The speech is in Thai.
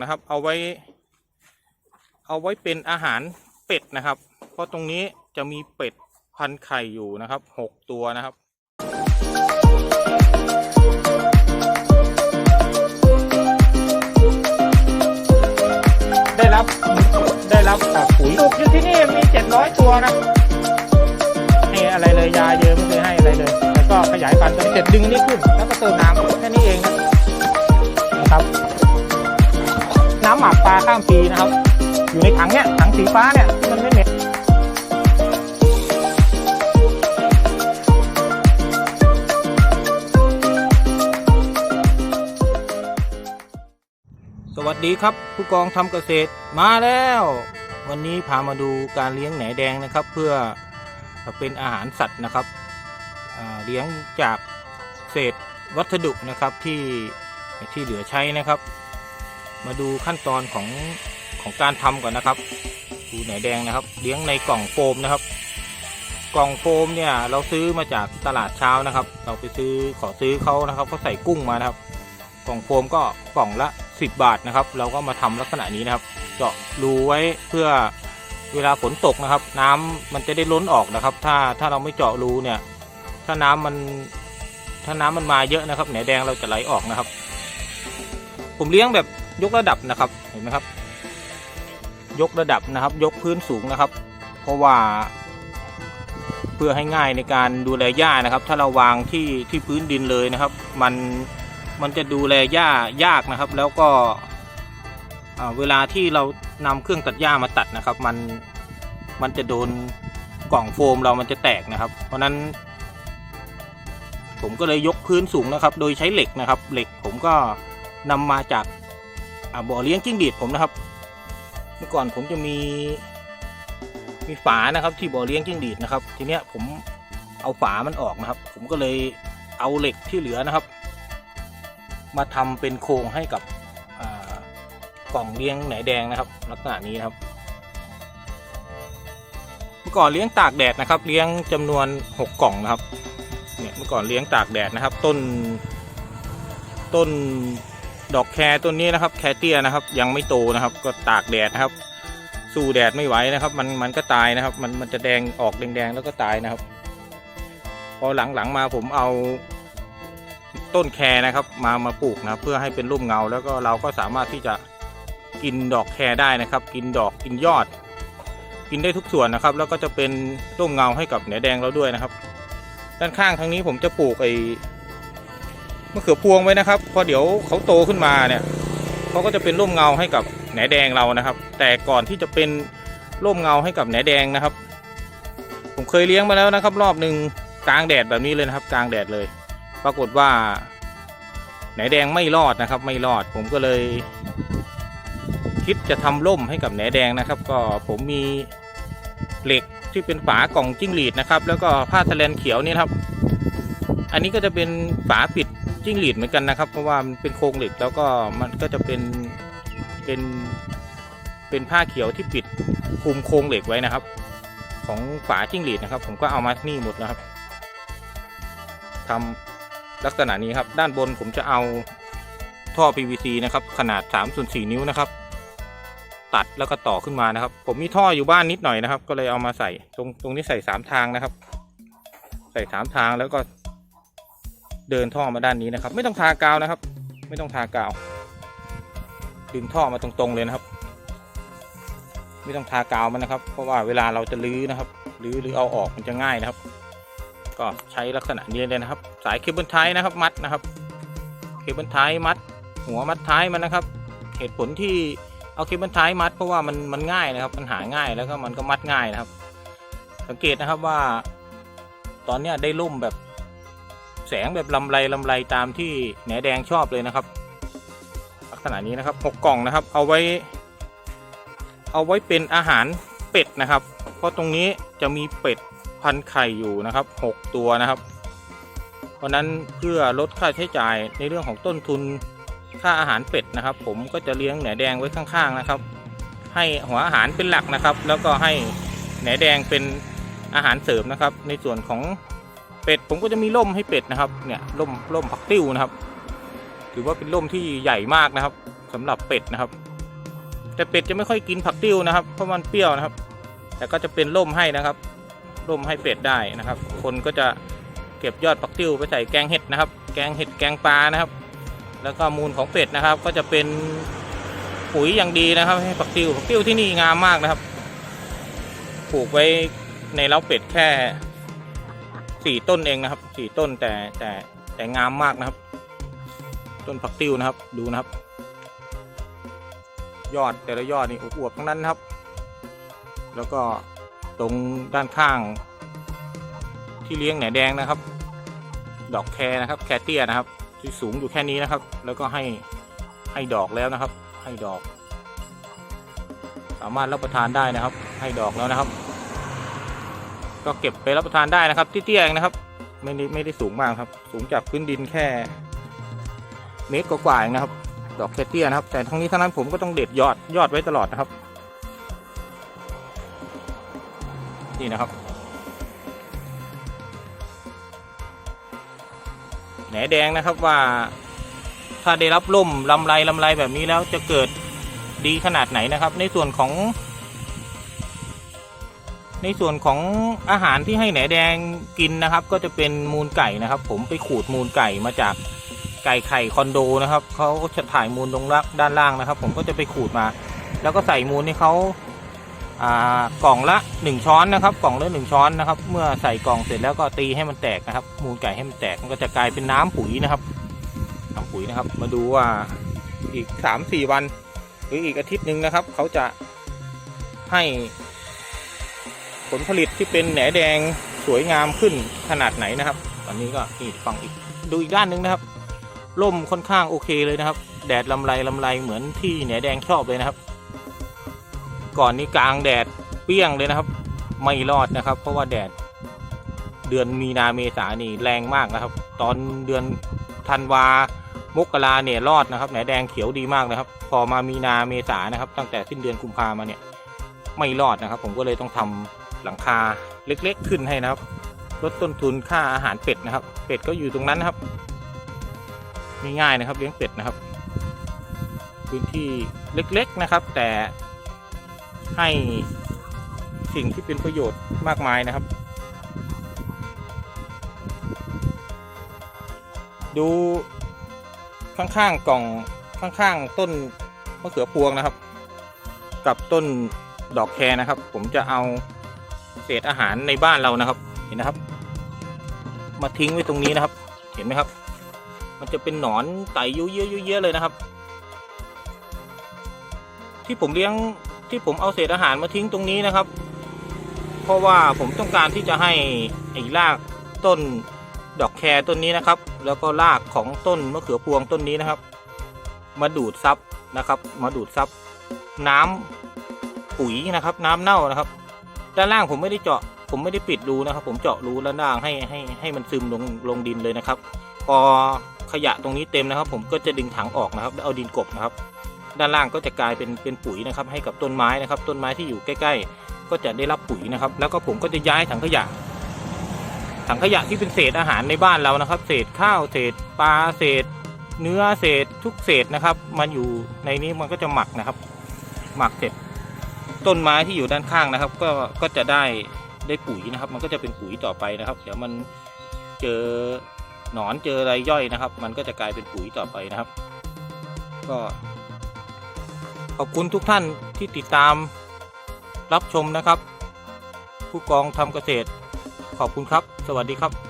นะครับ เอาไว้ เอาไว้เป็นอาหารเป็ดนะครับ เพราะตรงนี้จะมีเป็ดพันไข่อยู่นะครับหกตัวนะครับได้รับได้รับอ่าปุ๋ยปลูกอยู่ที่นี่มีเจ็ดร้อยตัวนะให้อะไรเลยยาเยอะไม่เคยให้อะไรเลย แล้วก็ขยายพันธุ์จนเสร็จดึงอันนี้ขึ้น แล้วก็เติมน้ำแค่นี้เองนะ หมักปลาข้ามปีนะครับ อยู่ในถังเนี้ยถังสีฟ้าเนี่ยมันไม่เหม็นสวัสดีครับ ผู้กองทำเกษตรมาแล้ว วันนี้พามาดูการเลี้ยงแหนแดงนะครับ เพื่อเป็นอาหารสัตว์นะครับเลี้ยงจากเศษวัสดุนะครับที่ที่เหลือใช้นะครับ มาดูขั้นตอนของของการทำก่อนนะครับดูแหนแดงนะครับ เลี้ยงในกล่องโฟมนะครับ กล่องโฟมเนี่ยเราซื้อมาจากตลาดเช้านะครับ เราไปซื้อขอซื้อเขานะครับเขาใส่กุ้งมานะครับ กล่องโฟมก็กล่องละ 10 บาทนะครับ เราก็มาทำลักษณะนี้นะครับ เจาะรูไว้เพื่อเวลาฝนตกนะครับ น้ำมันจะได้ล้นออกนะครับ ถ้าถ้าเราไม่เจาะรูเนี่ย ถ้าน้ำมันถ้าน้ำมันมาเยอะนะครับแหนแดงเราจะไหลออกนะครับ ผมเลี้ยงแบบ ยกระดับนะครับเห็นไหมครับ ยกระดับนะครับ ยกพื้นสูงนะครับ เพราะว่า เพื่อให้ง่ายในการดูแลหญ้านะครับ ถ้าเราวางที่ที่พื้นดินเลยนะครับ มันมันจะดูแลหญ้ายากนะครับ แล้วก็เวลาที่เรานำเครื่องตัดหญ้ามาตัดนะครับ มันมันจะโดนกล่องโฟมเรามันจะแตกนะครับ เพราะฉะนั้น ผมก็เลยยกพื้นสูงนะครับ โดยใช้เหล็กนะครับ เหล็กผมก็นำมาจาก บ่อเลี้ยงจิ้งหรีดผมนะครับ เมื่อก่อนผมจะมีมีฝานะครับ ที่บ่อเลี้ยงจิ้งหรีดนะครับ ทีเนี้ยผมเอาฝามันออกนะครับ ผมก็เลยเอาเหล็กที่เหลือนะครับ มาทำเป็นโครงให้กับกล่องเลี้ยงไหนแดงนะครับ ลักษณะนี้นะครับ เมื่อก่อนเลี้ยงตากแดดนะครับ เลี้ยงจำนวนหกกล่องนะครับเนี่ยเมื่อก่อนเลี้ยงตากแดดนะครับ ต้นต้น ดอกแครต้นนี้นะครับ แครเตี้ยนะครับ ยังไม่โตนะครับ ก็ตากแดดนะครับ สู้แดดไม่ไหวนะครับ มันมันก็ตายนะครับ มันมันจะแดงออกแดงๆแล้วก็ตายนะครับ พอหลังๆมาผมเอาต้นแครนะครับ มามาปลูกนะเพื่อให้เป็นร่มเงา แล้วก็เราก็สามารถที่จะกินดอกแครได้นะครับ กินดอกกินยอด กินได้ทุกส่วนนะครับ แล้วก็จะเป็นร่มเงาให้กับแหนแดงเราด้วยนะครับ ด้านข้างทางนี้ผมจะปลูกไอ มะเขือพวงไว้นะครับ พอเดี๋ยวเขาโตขึ้นมาเนี่ยเขาก็จะเป็นร่มเงาให้กับแหนแดงเรานะครับ แต่ก่อนที่จะเป็นร่มเงาให้กับแหนแดงนะครับ ผมเคยเลี้ยงมาแล้วนะครับ รอบหนึ่งกลางแดดแบบนี้เลยนะครับ กลางแดดเลย ปรากฏว่าแหนแดงไม่รอดนะครับ ไม่รอดผมก็เลย คิดจะทำร่มให้กับแหนแดงนะครับ ก็ผมมีเหล็กที่เป็นฝากล่องจิ้งหรีดนะครับ แล้วก็ผ้าแทเลนเขียวนี่ครับ อันนี้ก็จะเป็นฝาปิด จิ้งหรีดเหมือนกันนะครับ เพราะว่ามันเป็นโครงเหล็กแล้วก็มันก็จะเป็นเป็นเป็นผ้าเขียวที่ปิดคลุมโครงเหล็กไว้นะครับ ของฝาจิ้งหรีดนะครับ ผมก็เอามานี่หมดนะครับทำลักษณะนี้ครับ ด้านบนผมจะเอาท่อ PVC นะครับ ขนาด3ส่วน4นิ้วนะครับ ตัดแล้วก็ต่อขึ้นมานะครับ ผมมีท่ออยู่บ้านนิดหน่อยนะครับ ก็เลยเอามาใส่ตรงตรงนี้ใส่สามทางนะครับ ใส่สามทางแล้วก็ เดินท่อมาด้านนี้นะครับ ไม่ต้องทากาวนะครับ ไม่ต้องทากาว ดึงท่อมาตรงๆเลยนะครับ ไม่ต้องทากาวมันนะครับ เพราะว่าเวลาเราจะลื้อนะครับลื้อหรือเอาออกมันจะง่ายนะครับ ก็ใช้ลักษณะนี้เลยนะครับ สายเคเบิลไทยนะครับ มัดนะครับเคเบิลไทยมัด หัวมัดท้ายมันนะครับ เหตุผลที่เอาเคเบิลไทยมัดเพราะว่ามันมันง่ายนะครับมันหาง่ายแล้วก็มันก็มัดง่ายนะครับ สังเกตนะครับว่า ตอนนี้ได้ร่มแบบ แสงแบบลำไรลำไรตามที่แหนแดงชอบเลยนะครับ ลักษณะนี้นะครับหกกล่องนะครับ เอาไว้ เอาไว้เป็นอาหารเป็ดนะครับ เพราะตรงนี้จะมีเป็ดพันไข่อยู่นะครับหกตัวนะครับ เพราะนั้นเพื่อลดค่าใช้จ่ายในเรื่องของต้นทุนค่าอาหารเป็ดนะครับ ผมก็จะเลี้ยงแหนแดงไว้ข้างๆนะครับ ให้หัวอาหารเป็นหลักนะครับ แล้วก็ให้แหนแดงเป็นอาหารเสริมนะครับ ในส่วนของ เป็ดผมก็จะมีร่มให้เป็ดนะครับ เนี่ยร่มร่มผักติ้วนะครับ ถือว่าเป็นร่มที่ใหญ่มากนะครับสำหรับเป็ดนะครับ แต่เป็ดจะไม่ค่อยกินผักติ้วนะครับ เพราะมันเปรี้ยวนะครับ แต่ก็จะเป็นร่มให้นะครับร่มให้เป็ดได้นะครับ คนก็จะเก็บยอดผักติ้วไปใส่แกงเห็ดนะครับ แกงเห็ดแกงปลานะครับ แล้วก็มูลของเป็ดนะครับ ก็จะเป็นปุ๋ยอย่างดีนะครับ ให้ผักติ้วผักติ้วที่นี่งามมากนะครับ ปลูกไว้ในเล้าเป็ดแค่ สี่ต้นเองนะครับสี่ต้นแต่แต่แต่งามมากนะครับ ต้นผักติ้วนะครับดูนะครับ ยอดแต่ละยอดนี่อวบๆทั้งนั้นนครับ แล้วก็ตรงด้านข้าง ที่เลี้ยงแหนแดงนะครับ ดอกแครนะครับ แครเตี้ยนะครับที่สูงอยู่แค่นี้นะครับ แล้วก็ให้ให้ดอกแล้วนะครับ ให้ดอก สามารถรับประทานได้นะครับ ให้ดอกแล้วนะครับ ก็เก็บไปรับประทานได้นะครับที่เตี้ยเองนะครับ ไม่ได้ไม่ได้สูงมากครับ สูงจากพื้นดินแค่เมตรกว่าๆเองนะครับ ดอกแครเตี้ยนะครับ แต่ทั้งนี้ทั้งนั้นผมก็ต้องเด็ดยอดยอดไว้ตลอดนะครับ นี่นะครับแหนแดงนะครับว่า ถ้าได้รับล่มลำไรลำไรแบบนี้แล้วจะเกิดดีขนาดไหนนะครับ ในส่วนของ ในส่วนของอาหารที่ให้แหนแดงกินนะครับ ก็จะเป็นมูลไก่นะครับ ผมไปขูดมูลไก่มาจากไก่ไข่คอนโดนะครับเขาจะถ่ายมูลตรงล่างด้านล่างนะครับ ผมก็จะไปขูดมา แล้วก็ใส่มูลให้เขาอ่ากล่องละหนึ่งช้อนนะครับ กล่องละหนึ่งช้อนนะครับ เมื่อใส่กล่องเสร็จแล้วก็ตีให้มันแตกนะครับ มูลไก่ให้มันแตกมันก็จะกลายเป็นน้ำปุ๋ยนะครับน้ำปุ๋ยนะครับ มาดูว่าอีกสามสี่วัน หรืออีกอาทิตย์หนึ่งนะครับ เขาจะให้ ผลผลิตที่เป็นแหนแดงสวยงามขึ้นขนาดไหนนะครับ ตอนนี้ก็นี่ฟังอีกดูอีกด้านหนึ่งนะครับร่มค่อนข้างโอเคเลยนะครับ แดดลำไรลำไรเหมือนที่แหนแดงชอบเลยนะครับ ก่อนนี้กลางแดดเปรี้ยงเลยนะครับ ไม่รอดนะครับ เพราะว่าแดดเดือนมีนาเมษานี่แรงมากนะครับ ตอนเดือนธันวามกราเนี่ยรอดนะครับแหนแดงเขียวดีมากนะครับ พอมามีนาเมษานะครับ ตั้งแต่สิ้นเดือนกุมภามาเนี่ยไม่รอดนะครับ ผมก็เลยต้องทำ หลังคาเล็กๆขึ้นให้นะครับ ลดต้นทุนค่าอาหารเป็ดนะครับ เป็ดก็อยู่ตรงนั้นนะครับง่ายๆนะครับ เลี้ยงเป็ดนะครับ พื้นที่เล็กๆนะครับ แต่ให้สิ่งที่เป็นประโยชน์มากมายนะครับ ดูข้างๆกล่องข้างๆต้นมะเขือพวงนะครับ กับต้นดอกแครนะครับ ผมจะเอา เศษอาหารในบ้านเรานะครับ เห็นนะครับ มาทิ้งไว้ตรงนี้นะครับ เห็นไหมครับ มันจะเป็นหนอนไต่ยุ่ยเยอะยุ่ยเยอะเลยนะครับ ที่ผมเลี้ยงที่ผมเอาเศษอาหารมาทิ้งตรงนี้นะครับ เพราะว่าผมต้องการที่จะให้ไอ้รากต้นดอกแครต้นนี้นะครับ แล้วก็รากของต้นมะเขือพวงต้นนี้นะครับ มาดูดซับนะครับ มาดูดซับน้ำปุ๋ยนะครับ น้ำเน่านะครับ ด้านล่างผมไม่ได้เจาะ ผมไม่ได้ปิดรูนะครับ ผมเจาะรูด้านล่างให้ให้ให้มันซึมลงลงดินเลยนะครับ พอขยะตรงนี้เต็มนะครับ ผมก็จะดึงถังออกนะครับแล้วเอาดินกบนะครับ ด้านล่างก็จะกลายเป็นเป็นปุ๋ยนะครับ ให้กับต้นไม้นะครับ ต้นไม้ที่อยู่ใกล้ ๆ ก็จะได้รับปุ๋ยนะครับ แล้วก็ผมก็จะย้ายถังขยะถังขยะที่เป็นเศษอาหารในบ้านเรานะครับ เศษข้าวเศษปลาเศษ เนื้อเศษทุกเศษนะครับ มันอยู่ในนี้มันก็จะหมักนะครับ หมักเสร็จ ต้นไม้ที่อยู่ด้านข้างนะครับ ก็ก็จะได้ได้ปุ๋ยนะครับ มันก็จะเป็นปุ๋ยต่อไปนะครับ เดี๋ยวมันเจอหนอนเจออะไรย่อยนะครับ มันก็จะกลายเป็นปุ๋ยต่อไปนะครับ ก็ ขอบคุณทุกท่านที่ติดตามรับชมนะครับ ผู้กองทำเกษตร ขอบคุณครับ สวัสดีครับ